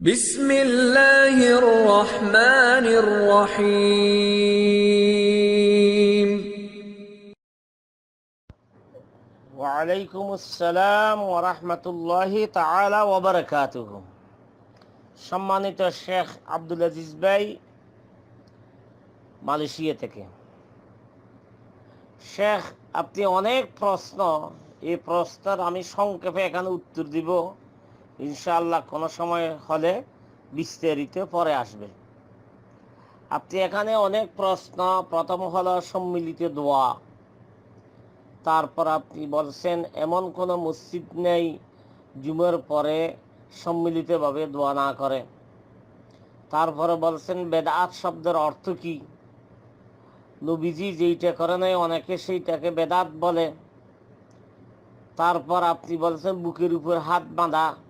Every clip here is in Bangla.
بسم الله الرحمن الرحيم ওয়ালাইকুম আসসালাম ওরহমতুল্লাহি তাআলা ওয়াবারাকাতুহ সম্মানিত শেখ আব্দুল আজিজ ভাই মালয়েশিয়া থেকে শেখ আপনি অনেক প্রশ্ন এই প্রশ্নের আমি সংক্ষেপে এখানে উত্তর দিব ইনশাআল্লাহ কোনো সময় হলে বিস্তারিত পরে আসবে। আপনি এখানে অনেক প্রশ্ন, প্রথম হলো সম্মিলিত দোয়া। তারপর আপনি বলছেন, এমন কোনো মসজিদ নেই জুমের পরে সম্মিলিতভাবে দোয়া না করে। তারপরে বলছেন, বেদাত শব্দের অর্থ কি? নবীজি যেইটা করে নাই, অনেকে সেইটাকে বেদাত বলে। তারপর আপনি বলছেন, বুকের উপর হাত বাঁধা।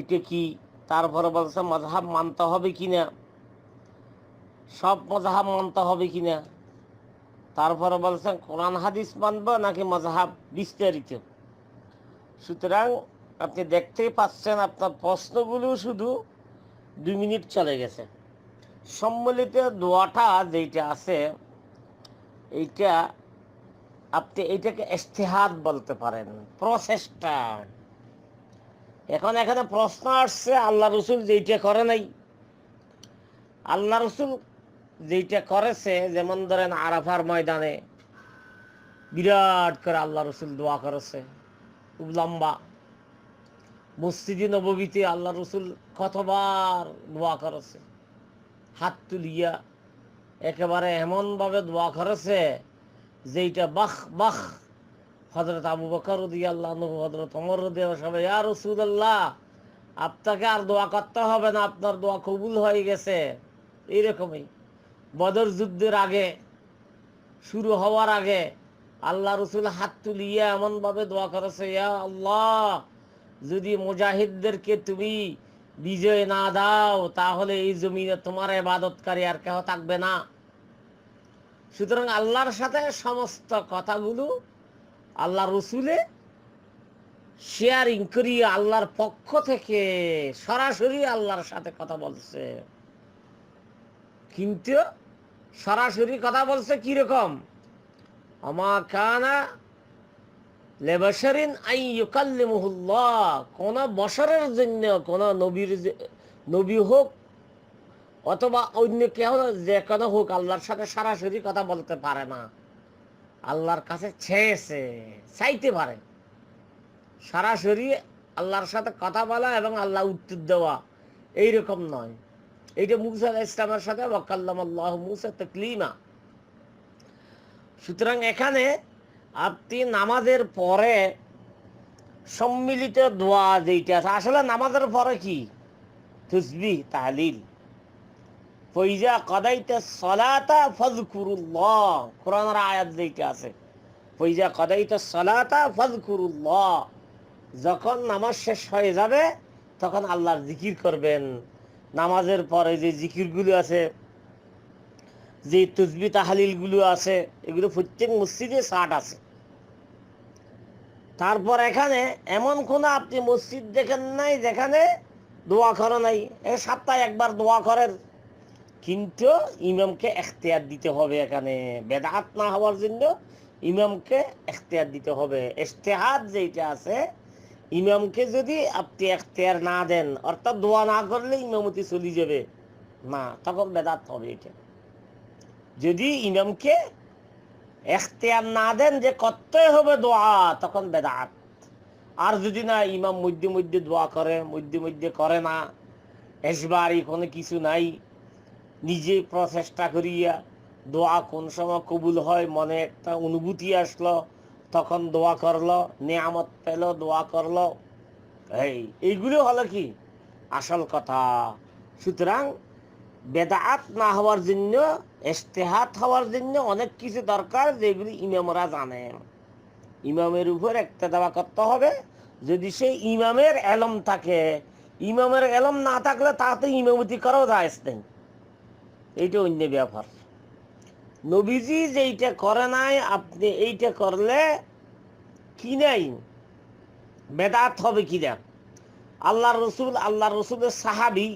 এটা কি তারপরে বলছেন মজাহাব মানতে হবে কি না সব মজাহাব মানতে হবে কি না তারপরে বলছেন কোরআন, হাদিস মানব নাকি মজাহাব বিস্তারিত? সুতরাং আপনি দেখতেই পাচ্ছেন আপনার প্রশ্নগুলো শুধু দুই মিনিট চলে গেছে। সম্মিলিত দোয়াটা যেইটা আছে, এইটা আপনি এইটাকে ইস্তেহাদ বলতে পারেন প্রসেসটা এখন এখানে প্রশ্ন আসছে, আল্লাহ রসুল যেইটা করে নাই। আল্লাহ রসুল যেইটা করেছে, যেমন ধরেন আরাফার ময়দানে বিরাট করে আল্লাহ রসুল দোয়া করেছে। খুব লম্বা। মসজিদি নববীতে আল্লাহ রসুল কতবার দোয়া করেছে। হাত তুলিয়া একেবারে এমনভাবে দোয়া করেছে, যেইটা বাহ বাহ হজরত আবু বকর হজরত অমর সবাই, ইয়া রসুল আল্লাহ আপনাকে আর দোয়া করতে হবে না, আপনার দোয়া কবুল হয়ে গেছে। এইরকমই। বদর যুদ্ধের আগে, শুরু হওয়ার আগে, আল্লাহ রসুল হাত তুলিয়া এমনভাবে দোয়া করেছে, ইয়া আল্লাহ, যদি মুজাহিদদেরকে তুমি বিজয় না দাও, তাহলে এই জমিনে তোমার এবাদতকারী আর কেহ থাকবে না। সুতরাং আল্লাহর সাথে সমস্ত কথাগুলো আল্লাহ রসুলে শেয়ারিং করিয়ে আল্লাহর পক্ষ থেকে সরাসরি আল্লাহর সাথে কথা বলছে। কিন্তু সরাসরি কথা বলছে কীরকম আমা কানা লেবাসারিন আই ইউকাল্লিমুহুল্লাহ, কোন বছরের জন্য, কোন নবীর নবী হোক অথবা অন্য কেউ যে কোনো হোক আল্লাহর সাথে সরাসরি কথা বলতে পারে না। আল্লাহর কাছে ছেয়েছে, চাইতে পারে। সরাসরি আল্লাহর সাথে কথা বলা এবং আল্লাহ উত্তর দেওয়া, এইরকম নয়। এইটা মুসা ইসলামের সাথে ওয়াকাল্লাম আল্লাহ মুসা তকলিমা। সুতরাং এখানে আপনি নামাজের পরে সম্মিলিত দোয়া যেইটা আছে, আসলে নামাজের পরে কি? তুসবি তাহলিল। ফৈজা কদাইতে সলাতা ফজকুরুল্লাহ কোরআনের আয়াত যেইটা আছে। ফৈজা কদাইতে সলাতা ফজকুরুল্লাহ যখন নামাজ শেষ হয়ে যাবে, তখন আল্লাহর জিকির করবেন। নামাজের পরে যে জিকিরগুলো আছে, যে তসবি তাহালিলগুলো আছে, এগুলো প্রত্যেক মসজিদে ষাট আছে। তারপর এখানে এমন কোনো আপনি মসজিদ দেখেন নাই যেখানে দোয়া করে নাই? এই সপ্তাহে একবার দোয়া করেন। কিন্তু ইমামকে এখতিয়ার দিতে হবে এখানে, বেদাত না হওয়ার জন্য ইমামকে এখতিয়ার দিতে হবে। ইস্তেহাদ যেটা আছে, ইমামকে যদি আপনি এখতিয়ার না দেন, অর্থাৎ দোয়া না করলে ইমামতি চলে যাবে। না, তখন বেদাত হবে এটা। যদি ইমামকে এখতিয়ার না দেন যে করতে হবে দোয়া, তখন বেদাত। আর যদি না, ইমাম মধ্যে মধ্যে দোয়া করে, মধ্যে মধ্যে করে না এসবারই কোনো কিছু নাই। নিজে প্রচেষ্টা করিয়া দোয়া কোন সময় কবুল হয়, মনে একটা অনুভূতি আসলো, তখন দোয়া করল, নিয়ামত পেল, দোয়া করল। এই এইগুলো হলো কি? আসল কথা। সুতরাং বেদাত না হওয়ার জন্য ইস্তেহাত হওয়ার জন্য অনেক কিছু দরকার যেগুলি ইমামরা জানেন ইমামের উপর একটা দেওয়া করতে হবে। যদি সেই ইমামের এলম থাকে, ইমামের এলম না থাকলে তাতে ইমামতি করাও যায় নেই। এইটা অন্য ব্যাপার। নবীজি যেইটা করে নাই, আপনি এইটা করলে কি নাই? বেদাত হবে কিনা আল্লাহ রসুল আল্লাহ রসুলের সাহাবি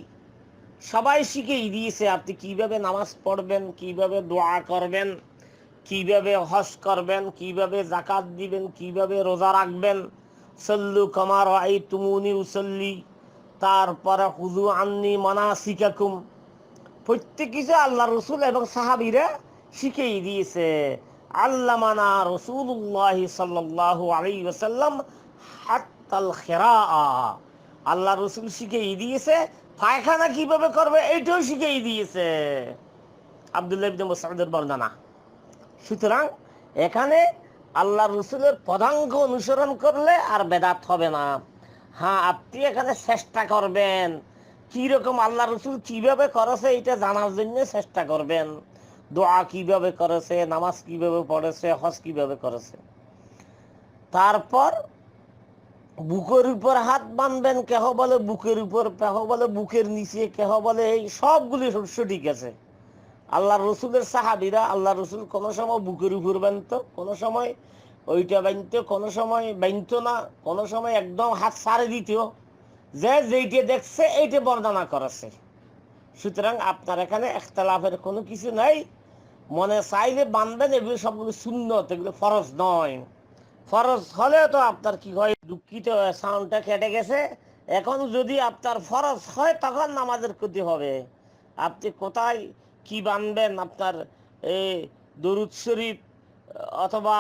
সবাই শিখেই দিয়েছে, আপনি কীভাবে নামাজ পড়বেন, কীভাবে দোয়া করবেন, কীভাবে হস করবেন, কীভাবে জাকাত দিবেন, কীভাবে রোজা রাখবেন। সল্লু কমার আই তুমুনি উসল্লি, তারপরে হুজু আন্নি মানা শিকাকুম প্রত্যেক কিছু আল্লাহ রসুল এবং সাহাবিরা শিখেই দিয়েছে। আল্লামানা রসুল্লাহ সাল্লাহ আলী ওসাল্লাম হাত্তাল খেরা আল্লাহ রসুল শিখেই দিয়েছে, পায়খানা কীভাবে করবে এইটাও শিখেই দিয়েছে। আবদুল্লাহ ইবনে মুসাউদের বর্ণনা। সুতরাং এখানে আল্লাহ রসুলের পদাঙ্ক অনুসরণ করলে আর বেদাত হবে না। হ্যাঁ আপনি এখানে চেষ্টা করবেন। রকম আল্লাহ রসুল কীভাবে করেছে এটা জানার জন্য চেষ্টা করবেন। দোয়া কীভাবে করেছে, নামাজ কীভাবে পড়েছে, হজ কীভাবে করেছে। তারপর বুকের উপর হাত বাঁধবেন, কেহ বলে বুকের উপর, কেহ বলে বুকের নিচে, কেহ বলে এই সবগুলি শস্য ঠিক আছে। আল্লাহ রসুলের সাহাবিরা আল্লাহ রসুল কোনো সময় বুকের উপর বানতো কোনো সময় ওইটা বানতো কোনো সময় বানতো না, কোনো সময় একদম হাত সারে দিত। যে যেইটা দেখছে, এইটা বর্ণনা করেছে। সুতরাং আপনার এখানে একতলাফের কোনো কিছু নাই। মনে চাইলে বানবেন, এগুলো সবগুলো শূন্য এগুলো ফরজ নয়। ফরজ হলে তো আপনার কি হয়, দুঃখিত, সাউন্ডটা কেটে গেছে। এখন যদি আপনার ফরজ হয়, তখন নামাজের ক্ষতি হবে। আপনি কোথায় কি বানবেন, আপনার এই দরুদ শরীফ, অথবা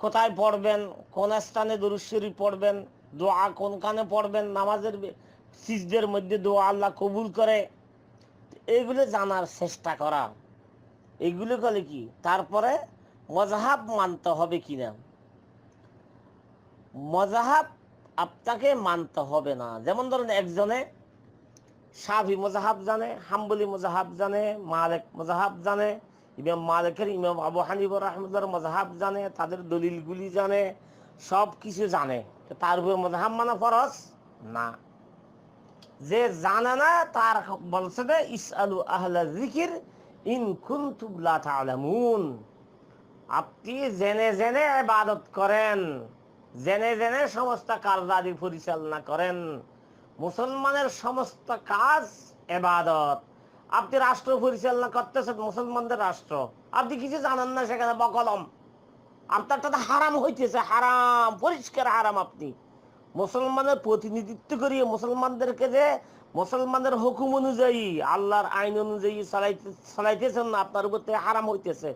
কোথায় পড়বেন, কোন স্থানে দরুদ শরীফ পড়বেন দোয়া কোনখানে পড়বেন? নামাজের সিজদের মধ্যে দোয়া আল্লাহ কবুল করে। এইগুলো জানার চেষ্টা করা। এগুলো করলে কি? তারপরে মজাহাব মানতে হবে কিনা? মজাহাব আপনাকে মানতে হবে না। যেমন ধরুন একজনে সাফি মজাহাব জানে, হাম্বলি মজাহাব জানে, মালেক মজাহাব জানে, ইমাম মালেকের, ইমাম আবু হানিবর রহমতুল্লাহর মজাহাব জানে, তাদের দলিলগুলি জানে সব কিছু জানে। তার উপরে মজাহাব মানা ফরজ? না। যে জানে না, তার বলছে যে ইস আলু আহলা জিকির ইন তা'লামুন। আপনি জেনে জেনে ইবাদত করেন। জেনে জেনে সমস্ত কার্যাদি পরিচালনা করেন। মুসলমানের সমস্ত কাজ এবাদত আপনি রাষ্ট্র পরিচালনা করতেছেন, মুসলমানদের রাষ্ট্র। আপনি কিছু জানেন না সেখানে বকলম। আপনারটা তো হারাম হইতেছে, হারাম, পরিষ্কার হারাম আপনি। মুসলমানের প্রতিনিধিত্ব করিয়ে মুসলমানদেরকে যে মুসলমানের হুকুম অনুযায়ী, আল্লাহর আইন অনুযায়ী চালাইতে চালাইতেছেন না, আপনার উপর থেকে হারাম হইতেছে।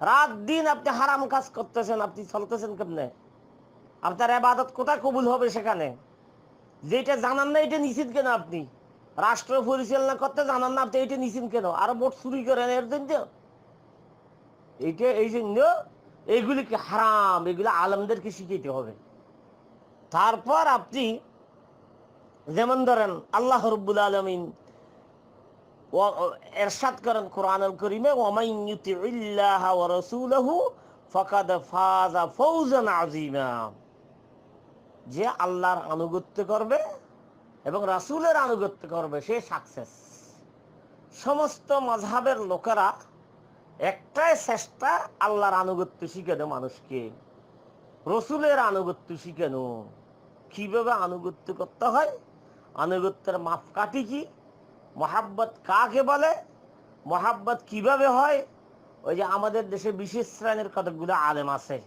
রাত দিন আপনি হারাম কাজ করতেছেন, আপনি চলতেছেন কেমনে? আপনার আবাদত কোথায় কবুল হবে সেখানে? যেটা জানান না, এটা নিশ্চিত কেন আপনি? রাষ্ট্র পরিচালনা করতে জানান না, আপনি এটা নিশ্চিত কেন? আরও ভোট চুরি করেন, এর জন্য? এইটা এই জন্য এইগুলিকে হারাম, এগুলো আলমদেরকে শিখাইতে হবে। তারপর আপনি যেমন ধরেন, আল্লাহ রব্বুল আলমিন এরশাদ করেন করিমে যে আল্লাহর আনুগত্য করবে এবং রাসূলের আনুগত্য করবে, সে সাকসেস। সমস্ত মাযহাবের লোকেরা একটাই চেষ্টা আল্লাহর আনুগত্য শিখানো মানুষকে। রসুলের আনুগত্য শিখানো। কীভাবে আনুগত্য করতে হয়? আনুগত্যের মাপকাঠি কি? মহাব্বত কাকে বলে? মহাব্বত কীভাবে হয়? ওই যে আমাদের দেশে বিশেষ শ্রেণির কতগুলো আলেম আছে।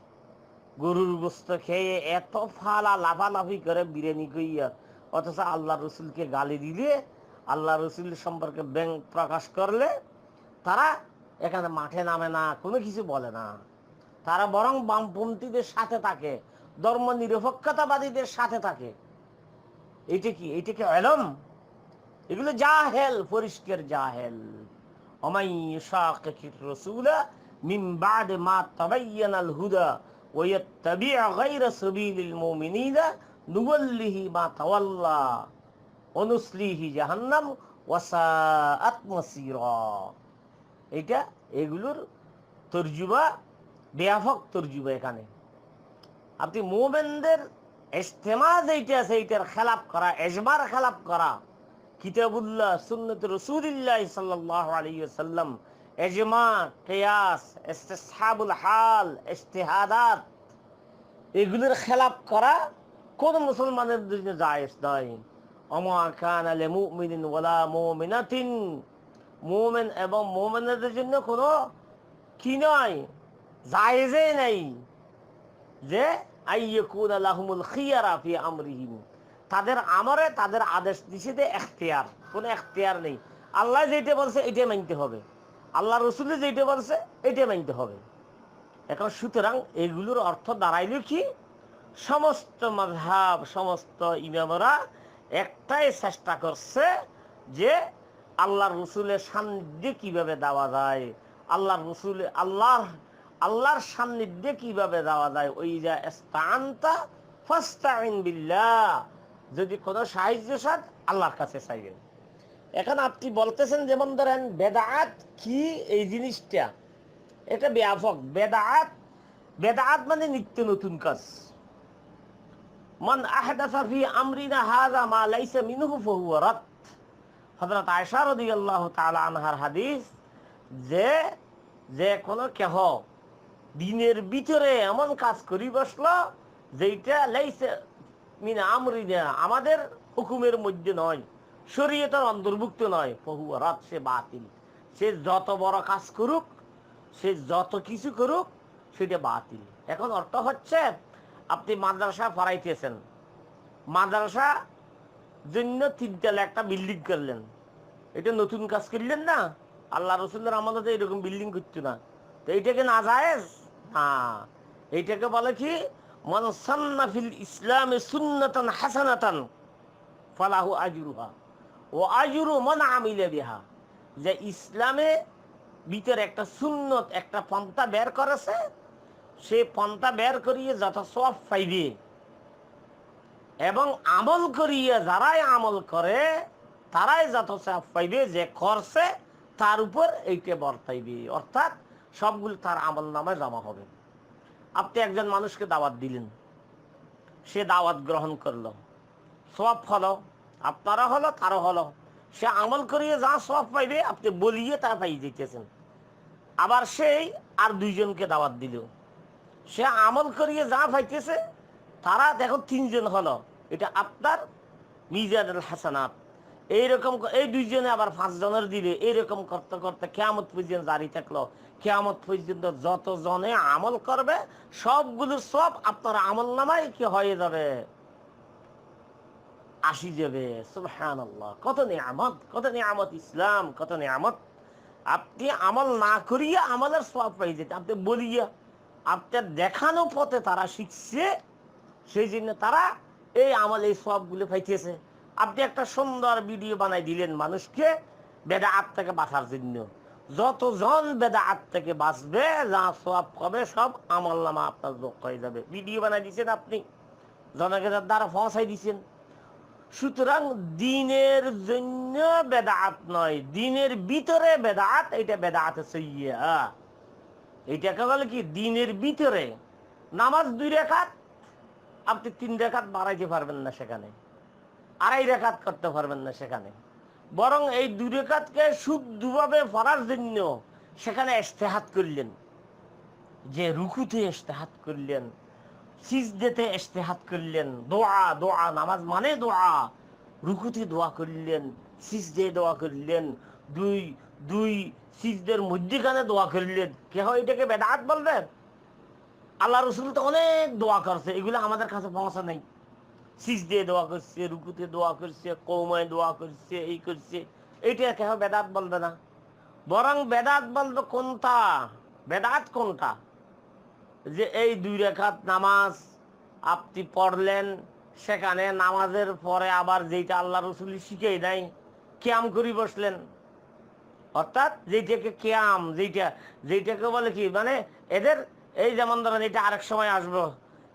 গরুর গোস্ত খেয়ে এত ফালা লাফালাফি করে বিরিয়ানি কইয়া অথচ আল্লাহ রসুলকে গালি দিলে, আল্লাহ রসুল সম্পর্কে ব্যাং প্রকাশ করলে, তারা এখানে মাঠে নামে না, কোনো কিছু বলে না। তারা বরং বামপন্থীদের সাথে থাকে ধর্ম নিরপেক্ষতাবাদীদের সাথে থাকে। এটা কি? এইটা কি এলম? এগুলো যা জাহেল, পরিষ্কার জাহেল। অমাই শাকির রসুলা মিন বাদ মা তাবায়্যানাল হুদা ওয়াত্তাবি' গায়রা সাবিলিল মুমিনিনা, নুওয়াল্লিহি মা তাওয়াল্লা অনুসলিহি জাহান্নাম ওয়াসাআত মাসীরা। এটা এগুলোর তর্জুমা ব্যাপক তর্জুমা এখানে। আপনি মোমেনদের ইস্তেমা যেইটা আছে এইটার খেলাপ করা, এজমার খেলাপ করা, কিতাবুল্লাহ, সুন্নত রসুলিল্লাহ সাল্লাহ এজমা, কেয়াস ইস্তেসাবুল হাল ইস্তেহাদাত এগুলোর খেলাপ করা কোন মুসলমানের জন্য জায়েজ নয়। অমা কানা লিমুমিনিন ওয়ালা মুমিনাতিন মুমিন এবং মুমিনদের জন্য কোনো কি নয় জায়েজে নাই। যে আইয়াকুন লাহুমুল খিয়ারা ফি আমরিহিম। তাদের আমরে তাদের আদেশ নিষেধে এখতিয়ার, কোনো এখতিয়ার নেই। আল্লাহ যেটা বলছে এটাই মানতে হবে। আল্লাহ রসুল যেটা বলছে এটাই মানতে হবে। এখন সুতরাং এগুলোর অর্থ দাঁড়াইল কি? সমস্ত মাঝহাব সমস্ত ইমামরা একটাই চেষ্টা করছে যে আল্লাহর রসুলের সান্নিধ্যে কীভাবে দেওয়া যায়? আল্লাহর রসুল, আল্লাহর আল্লাহর সান্নিধ্যে কীভাবে দেওয়া যায়? ওই যা স্থানটা ফাস্তাইন বিল্লাহ। যদি কোনো সাহায্য সাথ আল্লাহর কাছে চাইবেন। এখন আপনি বলতেছেন যেমন ধরেন বেদাত কি এই জিনিসটা? এটা ব্যাপক। বেদাত বেদাত মানে নিত্য নতুন কাজ। মান আহদাসা ফি আমরিনা হাজা মা লাইসা মিনহু ফাহুয়া রাদ। হযরত আয়েশা রাদিয়াল্লাহু তাআলা আনহার হাদিস যে যে কোনো কেহ দিনের ভিতরে এমন কাজ করি বসল যেটা লাইসা মিন আমরিনা, আমাদের হুকুমের মধ্যে নয়, শরীয়তের অন্তর্ভুক্ত নয়। ফাহুয়া রাদ সে বাতিল। সে যত বড় কাজ করুক, সে যত কিছু করুক, সেটা বাতিল। এখন অর্থ হচ্ছে আপনি মাদ্রাসা পড়াইতেছেন। মাদ্রাসা জন্য তিনতলা একটা বিল্ডিং করলেন। এটা নতুন কাজ করলেন না? আল্লাহ রসুল্লার আমাদের এরকম বিল্ডিং করতো না। তো এইটাকে না যায় না। এইটাকে বলে কি? মন সান্নাফিল ইসলামে সুন্নতান হাসানাতান ফালাহু আজরুহা। ও আজরু মন আমিলে বিহা। যে ইসলামে ভিতরে একটা সুন্নত, একটা পন্থা বের করেছে। সে পন্থা বের করিয়ে যত সব পাইবে। এবং আমল করিয়ে যারাই আমল করে, তারাই যত সব পাইবে, যে করছে তার উপর এইটা বর্তাইবে। অর্থাৎ সবগুলো তার আমল নামে জমা হবে। আপনি একজন মানুষকে দাওয়াত দিলেন। সে দাওয়াত গ্রহণ করল। সব হলো আপনারা হলো, তারও হলো। সে আমল করিয়ে যা সব পাইবে, আপনি বলিয়ে তা পাই যেতেছেন আবার সেই আর দুইজনকে দাওয়াত দিল। সে আমল করিয়ে যা পাইতেছে, তারা দেখো তিনজন হলো। এটা আপনার মিজানুল হাসানাত। এইরকম এই দুইজনে আবার পাঁচজনের দিলে এইরকম করতে করতে কেয়ামত পর্যন্ত জারি থাকল। কেয়ামত পর্যন্ত যত জনে আমল করবে, সবগুলো সব আপনার আমল নামায় কি হয়ে যাবে? আসি যাবে। সুবহান কত নিয়ামত কত নিয়ামত ইসলাম, কত নিয়ামত। আপনি আমল না করিয়া আমলের সব পাই যেতে আপনি বলিয়া আপনার দেখানো পথে তারা শিখছে, সেই জন্য তারা এই আমল এই সবগুলো পাইতেছে আপনি একটা সুন্দর ভিডিও বানাই দিলেন মানুষকে বেদা আত থেকে বাঁচার জন্য। যতজন বেদা আত থেকে বাঁচবে, যা সব কবে সব আমল নামা আপনার যোগ হয়ে যাবে। ভিডিও বানাই দিচ্ছেন আপনি, জনগণের দ্বারা পৌঁছাই দিচ্ছেন সুতরাং দিনের জন্য বেদাত নয়, দিনের ভিতরে বেদাত, এটা বেদাত সইয়া এইটাকে বলে কি? দিনের ভিতরে। নামাজ দুই রেখাত আপনি তিন রেখাত বাড়াইতে পারবেন না সেখানে। আড়াই রেখাত করতে পারবেন না সেখানে। বরং এই দুই রেখাতকে শুদ্ধভাবে পড়ার জন্য সেখানে ইস্তেহাত করলেন। যে রুকুতে ইস্তেহাত করলেন, সিজদেতে ইস্তেহাত করলেন, দোয়া দোয়া, নামাজ মানে দোয়া। রুকুতে দোয়া করলেন সিজদে দোয়া করলেন, দুই দুই সিজদের মধ্যখানে দোয়া করলেন। কে হয় এটাকে বেদাত বলবেন আল্লাহ রসুল তো অনেক দোয়া করছে, এগুলো আমাদের কাছে পৌঁছা নেই। দিয়ে দোয়া করছে, রুকুতে দোয়া করছে, কৌমায় দোয়া করছে, এই করছে। এইটা কেহ বেদাত বলবে না। বরং বেদাত বলবে কোনটা? বেদাত কোনটা? যে এই দুই রেখাত নামাজ আপনি পড়লেন, সেখানে নামাজের পরে আবার যেটা আল্লাহ রসুল শিখেই দেয়, ক্যাম করি বসলেন। অর্থাৎ যেটাকে ক্যাম যেটা যেটাকে বলে কি? মানে এদের এই যেমন ধরেন এটা আরেক সময় আসব।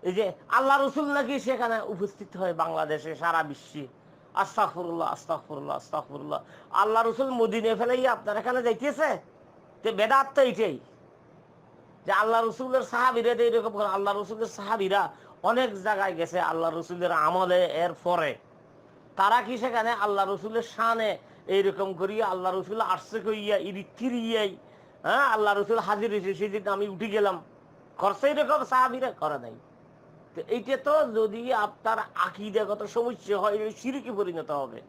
এই যে আল্লাহ রসুল নাকি সেখানে উপস্থিত হয় বাংলাদেশে, সারা বিশ্বে। আস্তাফুরুল্লাহ আস্তাফুরুল্লাহ আস্তাফুরুল্লাহ আল্লাহ রসুল মদিনে ফেলেই আপনার এখানে যাইতেছে? তো বেদাত তো এইটাই। যে আল্লাহ রসুলের সাহাবিরা তো এরকম করে, আল্লাহ রসুলের সাহাবিরা অনেক জায়গায় গেছে আল্লাহ রসুলের আমলে এর পরে। তারা কি সেখানে আল্লাহ রসুলের শানে এইরকম করিয়া আল্লাহ রসুল আসছে কইয়া ইরি তিরিয়াই হ্যাঁ আল্লাহ রসুল হাজির হয়েছে সেদিন আমি উঠে গেলাম। করছে এরকম সাহাবিরা করে নাই। তো এইটা তো যদি আপনার আকিদাগত সমস্যা হয় সিরকি পরিণত হবে।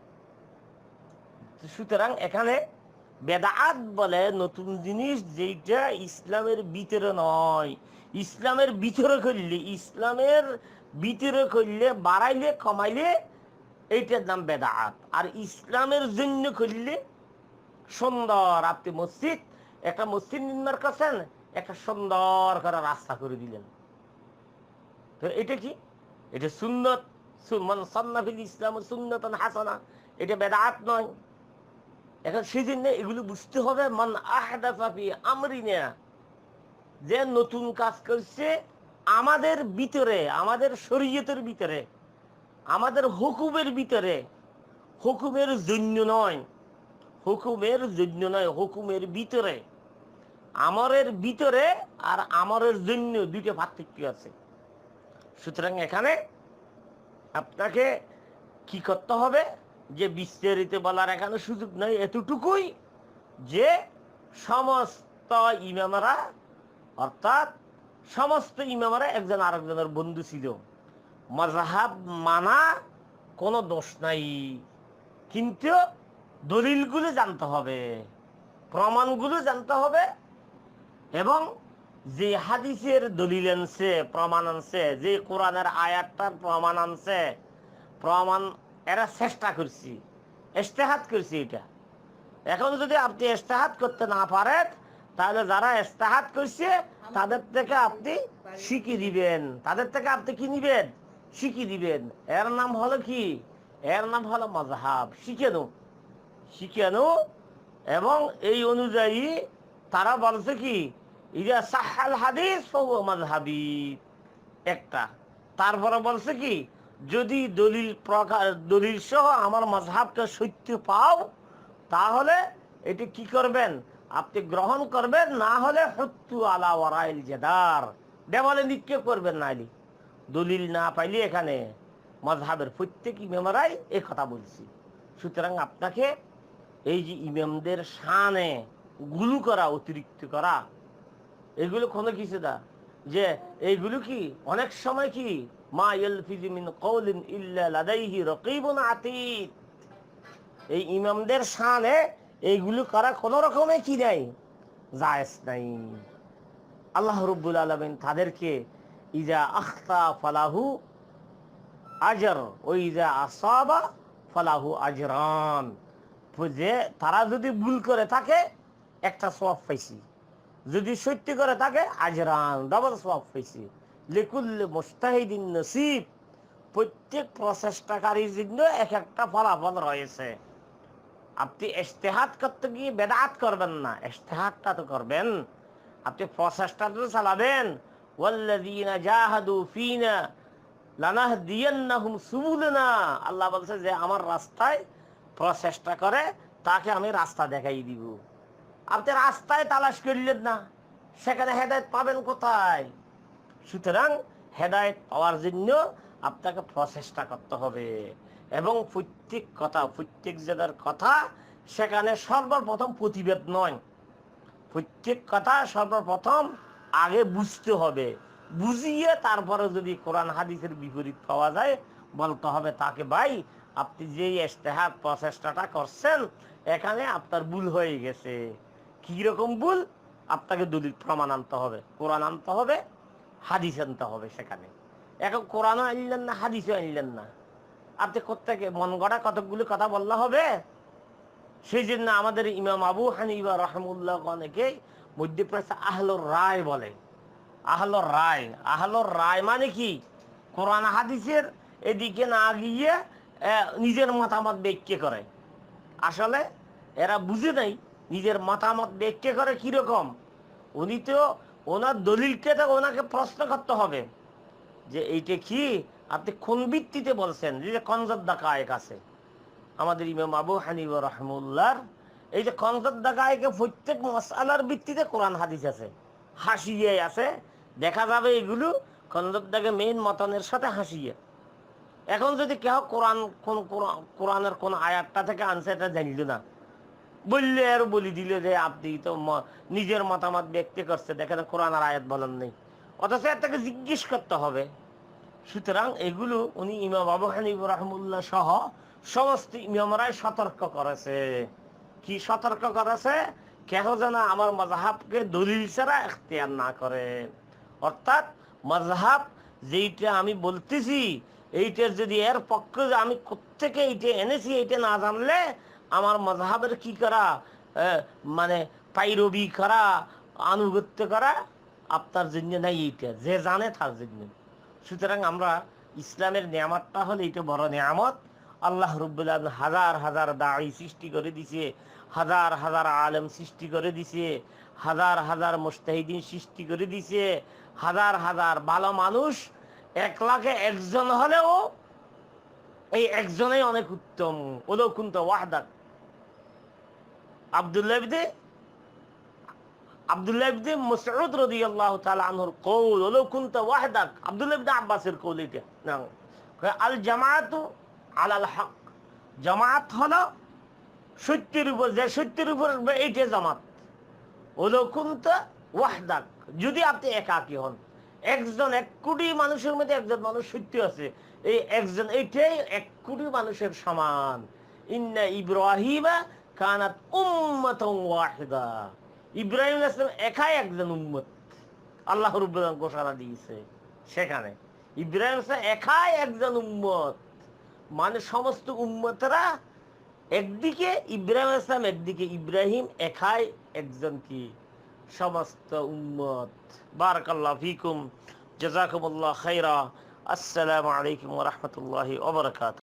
সুতরাং এখানে বেদাত বলে নতুন জিনিস যেটা ইসলামের ভিতরে নয়। ইসলামের ভিতরে করলে, ইসলামের ভিতরে করলে, বাড়াইলে, কমাইলে এইটার নাম বেদাত। আর ইসলামের জন্য করলে সুন্দর। আপনি মসজিদ, একটা মসজিদ নির্মাণ করছেন একটা সুন্দর করে রাস্তা করে দিলেন। তো এটা কি? এটা সুন্নত। মান সন্নাফিল ইসলাম সুন্নতন হাসানা। এটা বেদাত নয়। এখন সেই জন্য এগুলো বুঝতে হবে, মান আহদাফি আমরিনা। যে নতুন কাজ করছে, আমাদের ভিতরে, আমাদের শরীয়তের ভিতরে, আমাদের হুকুমের ভিতরে, হুকুমের জন্য নয়। হুকুমের জন্য নয়, হুকুমের ভিতরে। আমরের ভিতরে আর আমরের জন্য দুইটা পার্থক্য আছে। সুতরাং এখানে আপনাকে কি করতে হবে? যে বিস্তারিত বলার এখানে সুযোগ নাই এতটুকুই যে সমস্ত ইমামরা, অর্থাৎ সমস্ত ইমামরা একজন আরেকজনের বন্ধু ছিল। মজাহাব মানা কোনো দোষ নাই। কিন্তু দলিলগুলো জানতে হবে, প্রমাণগুলো জানতে হবে এবং যে হাদিসের দলিল আনছে, প্রমাণ আনছে, যে কোরআনের আয়াতটার প্রমাণ আনছে, প্রমাণ এরা চেষ্টা করছি ইস্তেহাত করছি এটা। এখন যদি আপনি ইস্তেহাত করতে না পারেন, তাহলে যারা ইস্তেহাত করছে, তাদের থেকে আপনি শিখি দিবেন। তাদের থেকে আপনি কি নিবেন? শিখি দিবেন। এর নাম হলো কি? এর নাম হলো মজাহাব শিখেনো শিখেনো এবং এই অনুযায়ী তারা বলছে কি, ইজা সাহাল হাদিস মজহাবি একটা। তারপরে বলছে কি, যদি দলিল প্রকার দলিল সহ আমার মজহাবটা সত্য পাও, তাহলে এটি কি করবেন? আপনি গ্রহণ করবেন, না হলে হত্যু আলা ওয়ারাইল জেদার। দেওয়ালে নিক্ষেপ করবেন না দলিল না পাইলে এখানে মজহাবের প্রত্যেক ইমামরাই এ কথা বলছি। সুতরাং আপনাকে এই যে ইমামদের শানে গুলু করা, অতিরিক্ত করা। এগুলো কোনো কিছু না। যে এইগুলো কি? অনেক সময় কি? মা ইয়ালফিজু মিন এই ইমামদের শানে এইগুলো করা কোনো রকমে কি নাই? জায়েজ নাই। আল্লাহ রব্বুল আলমিন তাদেরকে, ইজা আখতা ফালাহু আজর, ও ইজা আসাবা ফালাহু আজরান। যে তারা যদি ভুল করে থাকে একটা সওয়াব পাইছি। যদি সত্যি করে থাকে, আজরান ডবল সওয়াব পাইছি। লিকুল্লে মোস্তাহিদিন নসিব, প্রত্যেক প্রচেষ্টাকারীর জন্য এক একটা ফলাফল রয়েছে। আপনি ইস্তেহাত করতে গিয়ে বেদাত করবেন না ইস্তেহাতটা তো করবেন। আপনি প্রচেষ্টা তো চালাবেন। ওয়াল্লাযীনা জাহাদু ফিনা লানাহদিয়ান্নাহুম সুবুলানা। আল্লাহ বলছে যে, আমার রাস্তায় প্রচেষ্টা করে, তাকে আমি রাস্তা দেখাই দিব। আপনি রাস্তায় তালাশ করলেন না, সেখানে হেদায়ত পাবেন কোথায়? সুতরাং হেদায়ত পাওয়ার জন্য আপনাকে প্রচেষ্টা করতে হবে। এবং প্রত্যেক কথা, প্রত্যেক জেলার কথা সেখানে সর্বপ্রথম প্রতিবেদ নয়। প্রত্যেক কথা সর্বপ্রথম আগে বুঝতে হবে। বুঝিয়ে তারপরে যদি কোরআন হাদিসের বিপরীত পাওয়া যায়, বলতে হবে তাকে, ভাই, আপনি যে ইস্তেহার প্রচেষ্টাটা করছেন, এখানে আপনার ভুল হয়ে গেছে। রকম ভুল? আপনাকে দলিল, প্রমাণ আনতে হবে, কোরআন আনতে হবে, হাদিস আনতে হবে সেখানে। এখন কোরআনও আনলেন না, হাদিসও আনলেন না। আপনি কোথেকে মন গড়া কতকগুলো কথা বললে হবে? সেই জন্য আমাদের ইমাম আবু হানিবা রহমুল্লাহ অনেকে মধ্যপ্রাচ্য আহলোর রায় বলে। আহলোর রায় আহলোর রায় মানে কি? কোরআন হাদিসের এদিকে না গিয়ে নিজের মতামত ব্যক্ত করে। আসলে এরা বুঝে নাই নিজের মতামত ব্যক্ত করে কীরকম? উনি তো ওনার দলিলকে তো ওনাকে প্রশ্ন করতে হবে। যে এইটা কি? আপনি কোন ভিত্তিতে বলছেন? যে কনজদ্দা কায়েক আছে। আমাদের ইমাম আবু হানিব রহমুল্লার এই যে কনজদ্দা কায়েকে প্রত্যেক মশালার ভিত্তিতে কোরআন হাদিস আছে। হাসিয়ে আছে। দেখা যাবে এগুলো কনজদ্দাকে মেইন মতনের সাথে হাসিয়ে। এখন যদি কেউ কোরআন, কোন কোরআন- কোরআনের কোন আয়াতটা থেকে আনছে, এটা জানিল না। বললে আর বলি দিল যে আপনি তো নিজের মতামত ব্যক্ত করছে, দেখেন কোরআন আর আয়াত বলেন নেই। অথচ তাকে জিজ্ঞেস করতে হবে। সুতরাং এগুলো উনি ইমাম আবু হানিফ রহমুল্লাহ সহ সমস্ত ইমামরাই সতর্ক করেছে। কি সতর্ক করেছে? কেহ যেন আমার মজাহাবকে দলিল ছাড়া এখতিয়ার না করে। অর্থাৎ মজাহাব যেইটা আমি বলতেছি, এইটার যদি এর পক্ষে আমি কোথেকে এইটা এনেছি, এইটা না জানলে আমার মজাহাবের কি করা? মানে পাইরবি করা, আনুগত্য করা? আপনার জন্য নাই এইটা। যে জানে তার জন্য। সুতরাং আমরা ইসলামের নিয়ামতটা হলে এটা বড় নিয়ামত। আল্লাহ রব্বুল্লাহ হাজার হাজার দাড়ি সৃষ্টি করে দিছে, হাজার হাজার আলেম সৃষ্টি করে দিছে, হাজার হাজার মুস্তাহিদিন সৃষ্টি করে দিছে, হাজার হাজার ভালো মানুষ, এক লাখে একজন হলেও এই একজনেই অনেক উত্তম। ওলো কুন্ত ওয়াহদাক। আবদুল্লাহ ইবনে আব্দুল্লাহ ইবনে মাসউদ রাদিয়াল্লাহু তাআলা আনহুর কওল ওয়ালাউ ওয়াহদাক। আব্দুল্লাহ আব্বাসের কওল এটা। না আল জামাআতু আলাল হক। জামাত হলো উপর, যে উপর এইটা জামাত। ওয়ালাউ কুনতা ওয়াহদাক। যদি আপনি একাকী হন, একজন এক কোটি মানুষের মধ্যে একজন মানুষ সত্য আছে, এই একজন এইটাই এক কোটি মানুষের সমান। ইন্না ইব্রাহিমা কানাত ওয়াহিদা। ইব্রাহিম একাই একজন উম্মত। ঘোষণা দিয়েছে সেখানে। ইব্রাহিম আসলাম একাই একজন উম্মত। মানে সমস্ত উম্মতরা একদিকে, ইব্রাহিম আসলাম একদিকে, ইব্রাহিম একাই একজন কি? সমস্ত উম্মত। বারাকাল্লাহ ফিকুম। জাজাকুমুল্লাহ খাইরা আসসালামু আলাইকুম রাহমাতুল্লাহি ওয়া বারাকাতুহু।